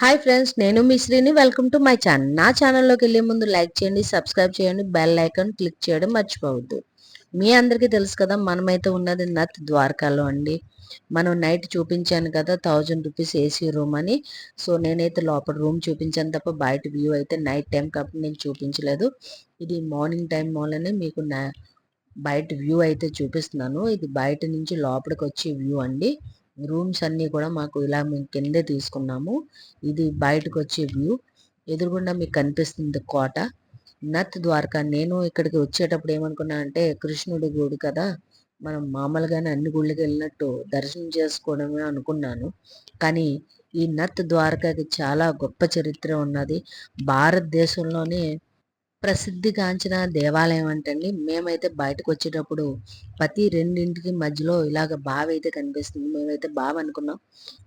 Hi friends నేను మీ Srini. Welcome to my channel నా ఛానల్లోకి వెళ్ళే ముందు లైక్ చేయండి సబ్స్క్రైబ్ చేయండి బెల్ ఐకాన్ క్లిక్ చేయడం మర్చిపోవద్దు. మీ అందరికీ తెలుసు కదా మనమైతే ఉన్నది నత్ ద్వారకాలో అండి. మనం నైట్ చూపించాను కదా థౌజండ్ రూపీస్ ఏసీ రూమ్ అని. సో నేనైతే లోపల రూమ్ చూపించాను తప్ప బయట వ్యూ అయితే నైట్ టైం కాబట్టి నేను చూపించలేదు. ఇది మార్నింగ్ టైం వల్లనే మీకు బయట వ్యూ అయితే చూపిస్తున్నాను. ఇది బయట నుంచి లోపలికి వచ్చే వ్యూ అండి. రూమ్స్ అన్నీ కూడా మాకు ఇలా మేము కిందే తీసుకున్నాము. ఇది బయటకు వచ్చే వ్యూ. ఎదురుగుండా మీకు కనిపిస్తుంది కోట. నత్ ద్వారకా. నేను ఇక్కడికి వచ్చేటప్పుడు ఏమనుకున్నా అంటే కృష్ణుడి గుడి కదా. మనం మామూలుగానే అన్ని గుళ్ళకి వెళ్ళినట్టు దర్శనం చేసుకోవడమే అనుకున్నాను. కానీ ఈ నత్ ద్వారకాకి చాలా గొప్ప చరిత్ర ఉన్నది. భారతదేశంలోనే ప్రసిద్ధిగాంచిన దేవాలయం అంటండి. మేమైతే బయటకు వచ్చేటప్పుడు ప్రతి రెండింటికి మధ్యలో ఇలాగ బావి అయితే కనిపిస్తుంది. మేమైతే బావి అనుకున్నాం.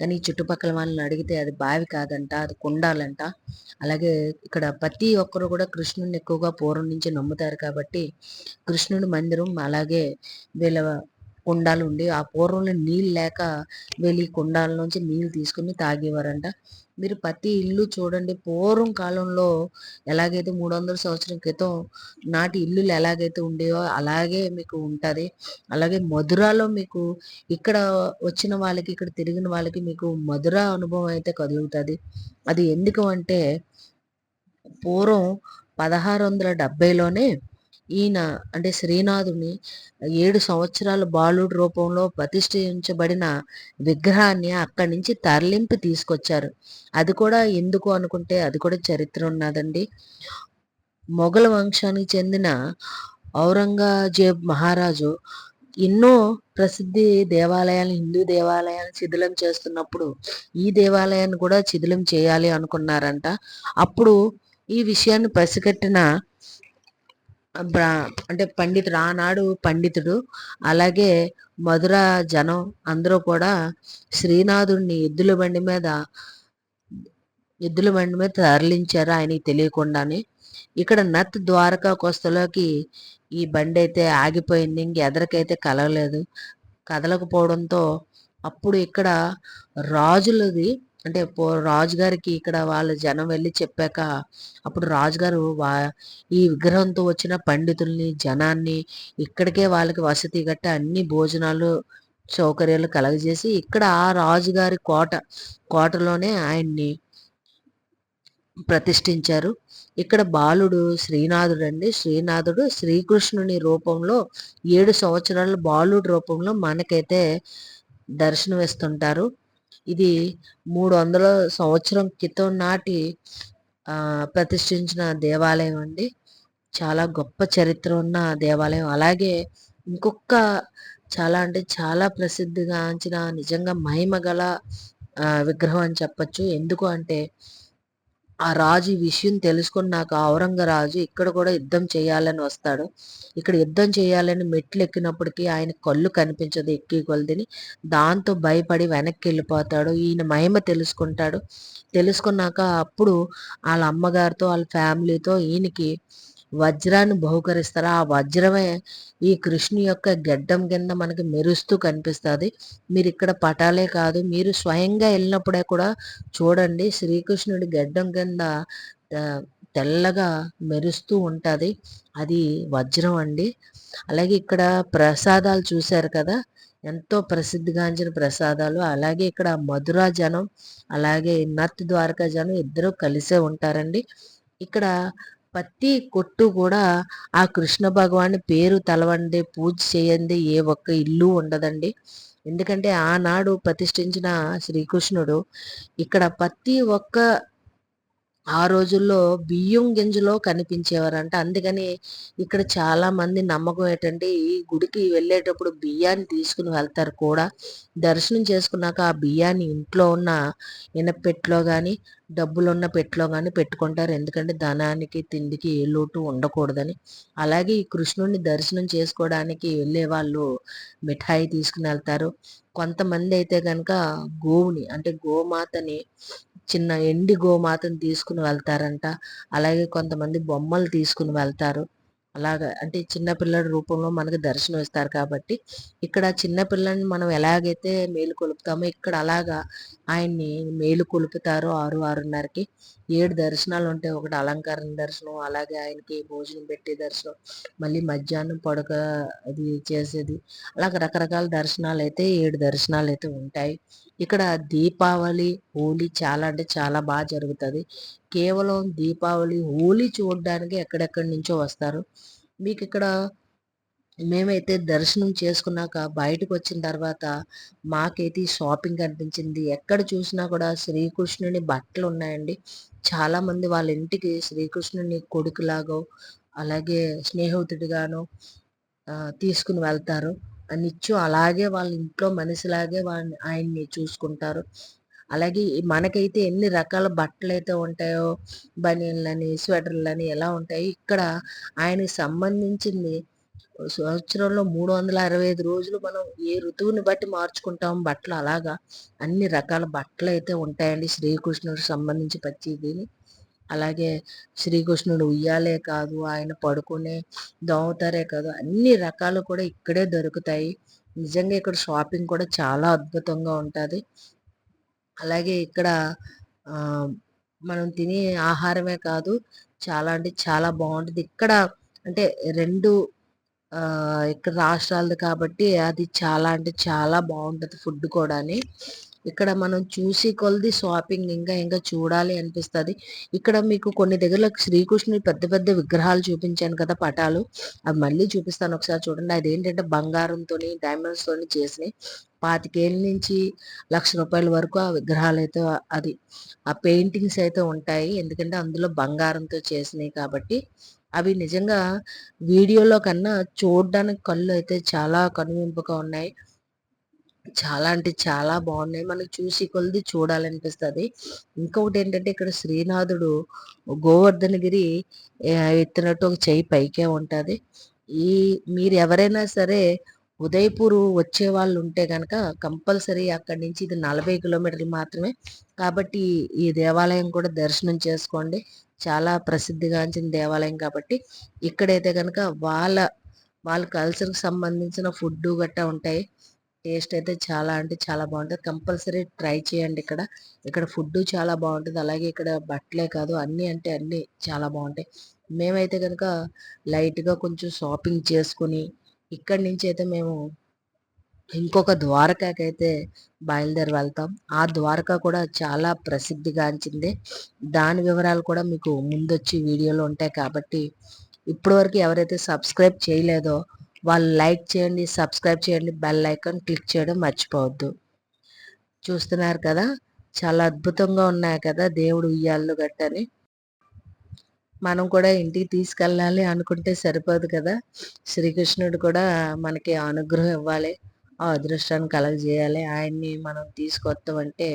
కానీ చుట్టుపక్కల వాళ్ళని అడిగితే అది బావి కాదంట అది కుండాలంట. అలాగే ఇక్కడ ప్రతి ఒక్కరు కూడా కృష్ణుని ఎక్కువగా పూర్వం నుంచి నమ్ముతారు కాబట్టి కృష్ణుడి మందిరం అలాగే వీళ్ళ కుండాలు ఉండి ఆ పూర్వంలో నీళ్ళు లేక వెళ్ళి కుండాల నుంచి నీళ్ళు తీసుకుని తాగేవారంట. మీరు ప్రతి ఇల్లు చూడండి పూర్వం కాలంలో ఎలాగైతే మూడు వందల సంవత్సరం క్రితం నాటి ఇల్లులు ఎలాగైతే ఉండేవో అలాగే మీకు ఉంటుంది. అలాగే మధురాలో మీకు ఇక్కడ వచ్చిన వాళ్ళకి ఇక్కడ తిరిగిన వాళ్ళకి మీకు మధుర అనుభవం అయితే కదులుతుంది అది ఎందుకు అంటే పూర్వం పదహారు వందల డెబ్బైలోనే ఈయన అంటే శ్రీనాథుని ఏడు సంవత్సరాల బాలుడు రూపంలో ప్రతిష్ఠించబడిన విగ్రహాన్ని అక్కడి నుంచి తరలింపు తీసుకొచ్చారు. అది కూడా ఎందుకు అనుకుంటే అది కూడా చరిత్ర ఉన్నదండి. మొఘల వంశానికి చెందిన ఔరంగజేబ్ మహారాజు ఎన్నో ప్రసిద్ధి దేవాలయాలు హిందూ దేవాలయాలు శిథిలం చేస్తున్నప్పుడు ఈ దేవాలయాన్ని కూడా శిథిలం చేయాలి అనుకున్నారంట. అప్పుడు ఈ విషయాన్ని పసిగట్టిన అంటే పండితుడు ఆనాడు పండితుడు అలాగే మధుర జనం అందరూ కూడా శ్రీనాథుడిని ఎద్దుల బండి మీద ఎద్దుల బండి మీద తరలించారు ఆయనకి తెలియకుండానే. ఇక్కడ నత్ ద్వారకా కోస్తలోకి ఈ బండి అయితే ఆగిపోయింది ఇంక ఎదరికైతే కలగలేదు కదలకపోవడంతో అప్పుడు ఇక్కడ రాజులది అంటే రాజుగారికి ఇక్కడ వాళ్ళ జనం వెళ్ళి చెప్పాక అప్పుడు రాజుగారు వా ఈ విగ్రహంతో వచ్చిన పండితుల్ని జనాన్ని ఇక్కడికే వాళ్ళకి వసతి గట్ట అన్ని భోజనాలు సౌకర్యాలు కలగజేసి ఇక్కడ ఆ రాజుగారి కోట కోటలోనే ఆయన్ని ప్రతిష్ఠించారు. ఇక్కడ బాలుడు శ్రీనాథుడు అండి శ్రీనాథుడు శ్రీకృష్ణుని రూపంలో ఏడు సంవత్సరాల బాలుడు రూపంలో మనకైతే దర్శనమిస్తుంటారు. ఇది మూడు వందల సంవత్సరం క్రితం నాటి ప్రతిష్ఠించిన దేవాలయం అండి. చాలా గొప్ప చరిత్ర ఉన్న దేవాలయం. అలాగే ఇంకొక చాలా అంటే చాలా ప్రసిద్ధిగాంచిన నిజంగా మహిమ గల విగ్రహం అని చెప్పచ్చు. ఎందుకు అంటే ఆ రాజు విషయం తెలుసుకున్నాక ఔరంగరాజు ఇక్కడ కూడా యుద్ధం చేయాలని వస్తాడు. ఇక్కడ యుద్ధం చేయాలని మెట్లు ఎక్కినప్పటికీ ఆయన కళ్ళు కనిపించదు ఎక్కి కొలదిని. దాంతో భయపడి వెనక్కి వెళ్ళిపోతాడు. ఈయన మహిమ తెలుసుకుంటాడు. తెలుసుకున్నాక అప్పుడు వాళ్ళ అమ్మగారితో వాళ్ళ ఫ్యామిలీతో ఈయనకి వజ్రాన్ని బహుకరిస్తారు. ఆ వజ్రమే ఈ కృష్ణు యొక్క గడ్డం కింద మనకి మెరుస్తూ కనిపిస్తుంది. మీరు ఇక్కడ పటాలే కాదు మీరు స్వయంగా వెళ్ళినప్పుడే కూడా చూడండి శ్రీకృష్ణుడి గడ్డం కింద తెల్లగా మెరుస్తూ ఉంటుంది. అది వజ్రం అండి. అలాగే ఇక్కడ ప్రసాదాలు చూశారు కదా ఎంతో ప్రసిద్ధిగాంచిన ప్రసాదాలు. అలాగే ఇక్కడ మధురా జనం అలాగే నత్ ద్వారకా జనం ఇద్దరు కలిసే ఉంటారండి. ఇక్కడ ప్రతి కొట్టు కూడా ఆ కృష్ణ భగవాన్ పేరు తలవండి పూజ చేయండి ఏ ఒక్క ఇల్లు ఉండదండి. ఎందుకంటే ఆనాడు ప్రతిష్ఠించిన శ్రీకృష్ణుడు ఇక్కడ ప్రతి ఒక్క ఆ రోజుల్లో బియ్యం గింజలో కనిపించేవారంట. అందుకని ఇక్కడ చాలా మంది నమ్మకం ఏంటంటే ఈ గుడికి వెళ్ళేటప్పుడు బియ్యాన్ని తీసుకుని వెళ్తారు కూడా. దర్శనం చేసుకున్నాక ఆ బియ్యాన్ని ఇంట్లో ఉన్న ఇనపెట్లో కానీ డబ్బులున్న పెట్లో కానీ పెట్టుకుంటారు. ఎందుకంటే ధనానికి తిండికి ఏ లోటు ఉండకూడదని. అలాగే ఈ కృష్ణుడిని దర్శనం చేసుకోవడానికి వెళ్ళే వాళ్ళు మిఠాయి తీసుకుని వెళ్తారు. కొంతమంది అయితే కనుక గోవుని అంటే గోమాతని చిన్న ఎండి గోమాతను తీసుకుని వెళ్తారంట. అలాగే కొంతమంది బొమ్మలు తీసుకుని వెళ్తారు. అలాగా. అంటే చిన్నపిల్లడి రూపంలో మనకు దర్శనం ఇస్తారు కాబట్టి ఇక్కడ చిన్నపిల్లని మనం ఎలాగైతే మేలు కొలుపుతామో ఇక్కడ అలాగా ఆయన్ని మేలు కొలుపుతారు ఆరు ఆరున్నరకి ఏడు దర్శనాలు ఉంటాయి. ఒకటి అలంకరణ దర్శనం అలాగే ఆయనకి భోజనం పెట్టే దర్శనం మళ్ళీ మధ్యాహ్నం పడక అది చేసేది. అలాగ రకరకాల దర్శనాలు అయితే ఏడు దర్శనాలు అయితే ఉంటాయి. ఇక్కడ దీపావళి హోలీ చాలా అంటే చాలా బాగా జరుగుతుంది. కేవలం దీపావళి హోలీ చూడడానికి ఎక్కడెక్కడి నుంచో వస్తారు. మీకు ఇక్కడ మేమైతే దర్శనం చేసుకున్నాక బయటకు వచ్చిన తర్వాత మాకైతే షాపింగ్ అనిపించింది. ఎక్కడ చూసినా కూడా శ్రీకృష్ణుని బట్టలు ఉన్నాయండి చాలామంది వాళ్ళ ఇంటికి శ్రీకృష్ణుని కొడుకులాగో అలాగే స్నేహితుడిగానో తీసుకుని వెళ్తారు. నిత్యం అలాగే వాళ్ళ ఇంట్లో మనిషిలాగే వాళ్ళని ఆయన్ని చూసుకుంటారు. అలాగే మనకైతే ఎన్ని రకాల బట్టలు అయితే ఉంటాయో బనియన్లని స్వెటర్లని ఎలా ఉంటాయి ఇక్కడ ఆయనకి సంబంధించింది సంవత్సరంలో మూడు వందల అరవై ఐదు రోజులు మనం ఏ ఋతువుని బట్టి మార్చుకుంటాం బట్టలు అలాగా అన్ని రకాల బట్టలు అయితే ఉంటాయండి శ్రీకృష్ణుడికి సంబంధించి ప్రతిదీని. అలాగే శ్రీకృష్ణుడు ఉయ్యాలే కాదు ఆయన పడుకునే దోమతారే కాదు అన్ని రకాలు కూడా ఇక్కడే దొరుకుతాయి. నిజంగా ఇక్కడ షాపింగ్ కూడా చాలా అద్భుతంగా ఉంటుంది. అలాగే ఇక్కడ మనం తినే ఆహారమే కాదు చాలా అంటే చాలా బాగుంటుంది. ఇక్కడ అంటే రెండు ఇక్కడ రాష్ట్రాలది కాబట్టి అది చాలా అంటే చాలా బాగుంటుంది ఫుడ్ కూడాని. ఇక్కడ మనం చూసి కొలది షాపింగ్ ఇంకా ఇంకా చూడాలి అనిపిస్తుంది. ఇక్కడ మీకు కొన్ని దగ్గరలో శ్రీకృష్ణుడి పెద్ద పెద్ద విగ్రహాలు చూపించాను కదా పటాలు. అవి మళ్ళీ చూపిస్తాను ఒకసారి చూడండి. అది ఏంటంటే బంగారంతో డైమండ్స్ తోని చేసినాయి పాతికేళ్ళ నుంచి లక్ష రూపాయల వరకు ఆ విగ్రహాలు అయితే అది ఆ పెయింటింగ్స్ అయితే ఉంటాయి. ఎందుకంటే అందులో బంగారంతో చేసినాయి కాబట్టి అవి నిజంగా వీడియోలో కన్నా చూడడానికి కళ్ళు అయితే చాలా కనువింపుగా ఉన్నాయి. చాలా అంటే చాలా బాగున్నాయి. మనకి చూసి కొలిది చూడాలనిపిస్తుంది. ఇంకొకటి ఏంటంటే ఇక్కడ శ్రీనాథుడు గోవర్ధనగిరి ఎత్తినట్టు ఒక చెయ్యి పైకే ఉంటుంది. ఈ మీరు ఎవరైనా సరే ఉదయపూర్ వచ్చే వాళ్ళు ఉంటే కనుక కంపల్సరీ అక్కడి నుంచి ఇది నలభై కిలోమీటర్లు మాత్రమే. కాబట్టి ఈ దేవాలయం కూడా దర్శనం చేసుకోండి. చాలా ప్రసిద్ధిగాంచిన దేవాలయం కాబట్టి ఇక్కడైతే కనుక వాళ్ళ వాళ్ళ కల్చర్కి సంబంధించిన ఫుడ్ గట్టా ఉంటాయి. టేస్ట్ అయితే చాలా అంటే చాలా బాగుంటుంది. కంపల్సరీ ట్రై చేయండి ఇక్కడ. ఇక్కడ ఫుడ్ చాలా బాగుంటుంది. అలాగే ఇక్కడ బట్టలే కాదు అన్నీ అంటే అన్నీ చాలా బాగుంటాయి. మేమైతే కనుక లైట్గా కొంచెం షాపింగ్ చేసుకుని ఇక్కడి నుంచి అయితే మేము ఇంకొక ద్వారకాకైతే బయలుదేరి వెళ్తాం. ఆ ద్వారకా కూడా చాలా ప్రసిద్ధిగాంచింది. దాని వివరాలు కూడా మీకు ముందొచ్చి వీడియోలో ఉంటాయి కాబట్టి ఇప్పటివరకు ఎవరైతే సబ్స్క్రైబ్ చేయలేదో వాళ్ళు లైక్ చేయండి సబ్స్క్రైబ్ చేయండి బెల్ ఐకాన్ క్లిక్ చేయడం మర్చిపోవద్దు. చూస్తున్నారు కదా చాలా అద్భుతంగా ఉన్నాయి కదా దేవుడు ఉయ్యాళ్ళు గట్టని మనం కూడా ఇంటికి తీసుకెళ్ళాలి అనుకుంటే సరిపోదు కదా. శ్రీకృష్ణుడు కూడా మనకి అనుగ్రహం ఇవ్వాలి. ఆ అదృష్టాన్ని కలగజేయాలి ఆయన్ని మనం తీసుకొస్తామంటే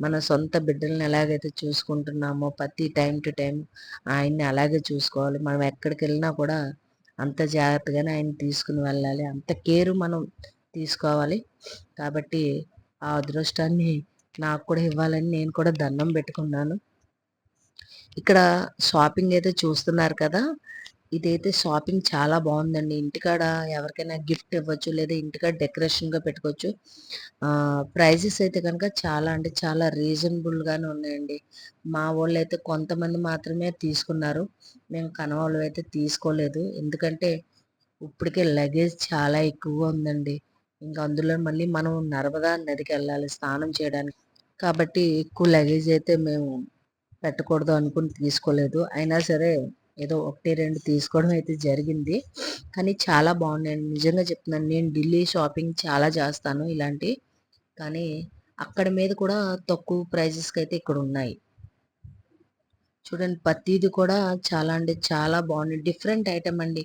మన సొంత బిడ్డల్ని ఎలాగైతే చూసుకుంటున్నామో ప్రతి టైం టు టైం ఆయన్ని అలాగే చూసుకోవాలి. మనం ఎక్కడికి వెళ్ళినా కూడా అంత జాగ్రత్తగానే ఆయన తీసుకుని వెళ్ళాలి. అంత కేరు మనం తీసుకోవాలి. కాబట్టి ఆ అదృష్టాన్ని నాకు కూడా ఇవ్వాలని నేను కూడా దండం పెట్టుకున్నాను. ఇక్కడ షాపింగ్ అయితే చూస్తున్నారు కదా ఇదైతే షాపింగ్ చాలా బాగుందండి. ఇంటికాడ ఎవరికైనా గిఫ్ట్ ఇవ్వచ్చు లేదా ఇంటికాడ డెకరేషన్గా పెట్టుకోవచ్చు. ప్రైజెస్ అయితే కనుక చాలా అంటే చాలా రీజనబుల్గానే ఉన్నాయండి. మా వాళ్ళు అయితే కొంతమంది మాత్రమే తీసుకున్నారు. మేము కనవాళ్ళు అయితే తీసుకోలేదు. ఎందుకంటే ఇప్పటికే లగేజ్ చాలా ఎక్కువగా ఉందండి. ఇంకా అందులో మళ్ళీ మనం నర్మదా నదికి వెళ్ళాలి స్నానం చేయడానికి. కాబట్టి ఎక్కువ లగేజ్ అయితే మేము పెట్టకూడదు అనుకుని తీసుకోలేదు. అయినా సరే ఏదో ఒకటి రెండు తీసుకోవడం అయితే జరిగింది. కానీ చాలా బాగున్నాయండి నిజంగా చెప్తున్నాను. నేను ఢిల్లీ షాపింగ్ చాలా చేస్తాను ఇలాంటి. కానీ అక్కడ మీద కూడా తక్కువ ప్రైజెస్కి అయితే ఇక్కడ ఉన్నాయి. చూడండి ప్రతిది కూడా చాలా అంటే చాలా బాగుంది డిఫరెంట్ ఐటమ్ అండి.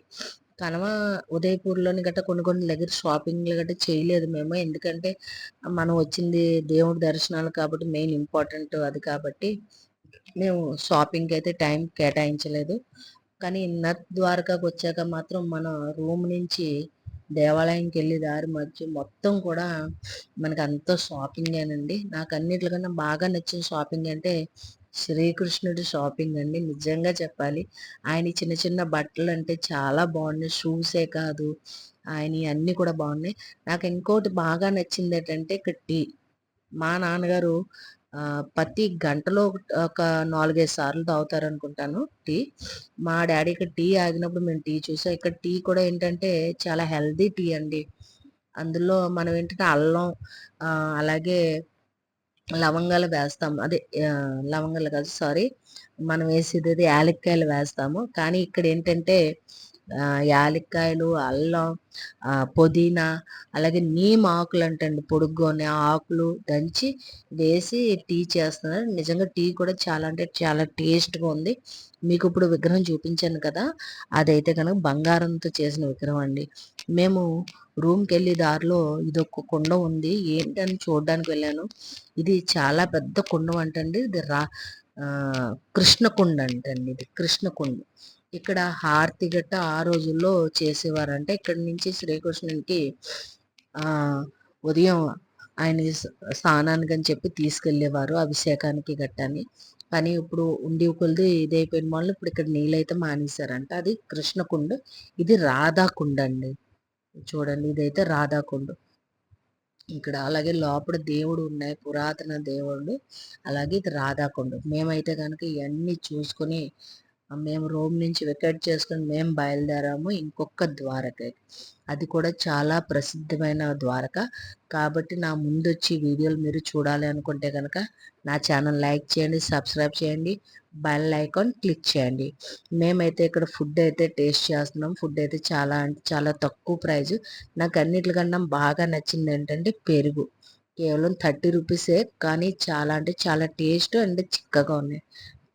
కనవ ఉదయపూర్లోని గట్ట కొన్ని కొన్ని దగ్గర షాపింగ్లు గట్ట చేయలేదు మేము. ఎందుకంటే మనం వచ్చింది దేవుడి దర్శనాలు కాబట్టి మెయిన్ ఇంపార్టెంట్ అది కాబట్టి. మేము షాపింగ్కి అయితే టైం కేటాయించలేదు. కానీ నత్ ద్వారకాకు వచ్చాక మాత్రం మన రూమ్ నుంచి దేవాలయంకి వెళ్ళి దారి మధ్య మొత్తం కూడా మనకి అంత షాపింగేనండి నాకు అన్నిటికన్నా బాగా నచ్చిన షాపింగ్ అంటే శ్రీకృష్ణుడి షాపింగ్ అండి. నిజంగా చెప్పాలి. ఆయన చిన్న చిన్న బట్టలు అంటే చాలా బాగున్నాయి. షూసే కాదు ఆయన అన్నీ కూడా బాగున్నాయి. నాకు ఇంకోటి బాగా నచ్చింది ఏంటంటే ఇక్కడ టీ మా నాన్నగారు ప్రతి గంటలో ఒక నాలుగైదు సార్లు తాగుతారు అనుకుంటాను టీ. మా డాడీ ఇక్కడ టీ ఆగినప్పుడు మేము టీ చూసాం. ఇక్కడ టీ కూడా ఏంటంటే చాలా హెల్దీ టీ అండి. అందులో మనం ఏంటంటే అల్లం అలాగే లవంగాలు వేస్తాం. అదే లవంగాలు కాదు సారీ. మనం వేసేది యాలక్కాయలు వేస్తాము. కానీ ఇక్కడ ఏంటంటే యాలక్కాయలు అల్లం పుదీనా అలాగే నీమ్ ఆకులు అంటండి పొడుగ్గా ఆకులు దంచి వేసి టీ చేస్తున్నారు. నిజంగా టీ కూడా చాలా అంటే చాలా టేస్ట్గా ఉంది. మీకు ఇప్పుడు విగ్రహం చూపించాను కదా అదైతే కనుక బంగారంతో చేసిన విగ్రహం అండి. మేము రూమ్కి వెళ్ళి దారిలో ఇది ఒక కుండ ఉంది. ఏంటని చూడడానికి వెళ్ళాను. ఇది చాలా పెద్ద కుండం అంటండి ఇది రా కృష్ణకుండ అంటండి ఇది కృష్ణకుండ. ఇక్కడ హారతి గట్ట ఆ రోజుల్లో చేసేవారంటే ఇక్కడ నుంచి శ్రీకృష్ణునికి ఉదయం ఆయన స్నానానికి అని చెప్పి తీసుకెళ్ళేవారు అభిషేకానికి గట్టని. కానీ ఇప్పుడు ఉండి కొలిది ఇదైపోయిన వాళ్ళు ఇప్పుడు ఇక్కడ నీళ్ళైతే మానేశారంట. అది కృష్ణకుండ ఇది రాధాకుండ అండి. చూడండి ఇదైతే రాధాకుండ్. ఇక్కడ అలాగే లోపల దేవుడు ఉన్నాయి పురాతన దేవుడు అలాగే ఇది రాధాకొండ. మేమైతే కనుక ఇవన్నీ చూసుకొని మేము రోమ్ నుంచి వికెట్ చేసుకుని మేము బయలుదేరాము ఇంకొక ద్వారక అది కూడా చాలా ప్రసిద్ధమైన ద్వారక. కాబట్టి నా ముందు వచ్చి వీడియోలు మీరు చూడాలి అనుకుంటే కనుక నా ఛానల్ లైక్ చేయండి సబ్స్క్రైబ్ చేయండి బెల్ ఐకాన్ క్లిక్ చేయండి. మేమైతే ఇక్కడ ఫుడ్ అయితే టేస్ట్ చేస్తున్నాం. ఫుడ్ అయితే చాలా అంటే చాలా తక్కువ ప్రైజ్. నాకు అన్నిటికన్నా బాగా నచ్చింది ఏంటంటే పెరుగు. కేవలం థర్టీ రూపీసే కానీ చాలా అంటే చాలా టేస్ట్ అండ్ చిక్కగా ఉన్నాయి.